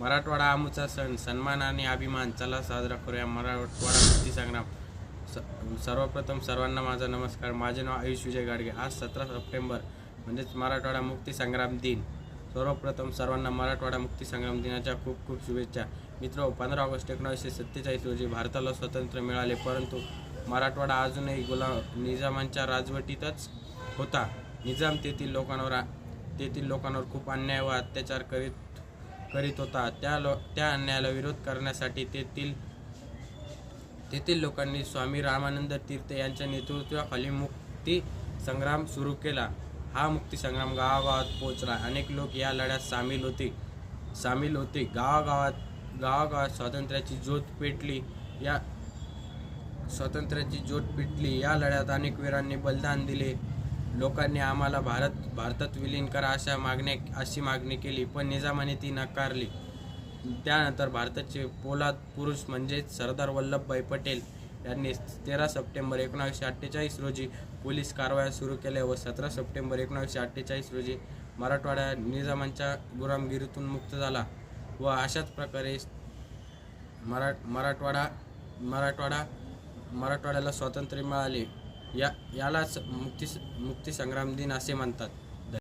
मराठवाडा आमूचा सण सन्मान आणि अभिमान. चला साजरा करूया मराठवाडा मुक्ती संग्राम. स- सर्वप्रथम सर्वांना माझा नमस्कार. माझे नाव आयुष विजय गाडगे. आज सतरा सप्टेंबर म्हणजेच मराठवाडा मुक्ती संग्राम दिन. सर्वप्रथम सर्वांना मराठवाडा मुक्ती संग्राम दिनाच्या खूप खूप शुभेच्छा. मित्र पंधरा ऑगस्ट एकोणीसशे सत्तेचाळीस रोजी भारताला स्वातंत्र्य मिळाले परंतु मराठवाडा अजूनही गुलाम निजामांच्या राजवटीतच होता. निजाम तेथील लोकांवर तेथील लोकांवर खूप अन्याय व अत्याचार करीत करीत होता. त्या लो त्या अन्यायाला विरोध करण्यासाठी तेथील तेथील लोकांनी स्वामी रामानंद तीर्थ यांच्या नेतृत्वाखाली मुक्ती संग्राम सुरू केला. हा मुक्ती संग्राम गावागावात पोहोचला. अनेक लोक या लढ्यात सामील होते सामील होते. गावागावात गावागावात स्वातंत्र्याची ज्योत पेटली. या स्वातंत्र्याची ज्योत पेटली. या लढ्यात अनेक वीरांनी बलिदान दिले. लोकांनी आम्हाला भारत भारतात विलीन करा अशा मागण्या अशी मागणी केली पण निजामाने ती नाकारली. त्यानंतर भारताचे पोलाद पुरुष म्हणजेच सरदार वल्लभभाई पटेल यांनी तेरा सप्टेंबर एकोणावीसशे अठ्ठेचाळीस रोजी पोलीस कारवाया सुरू केल्या व सतरा सप्टेंबर एकोणावीसशे अठ्ठेचाळीस रोजी मराठवाडा निजामांच्या गुलामगिरीतून मुक्त झाला व अशाच प्रकारे मरा मराठवाडा मराठवाडा मराठवाड्याला स्वातंत्र्य मिळाले. या यालाच मुक्ती मुक्ती संग्राम दिन असे म्हणतात.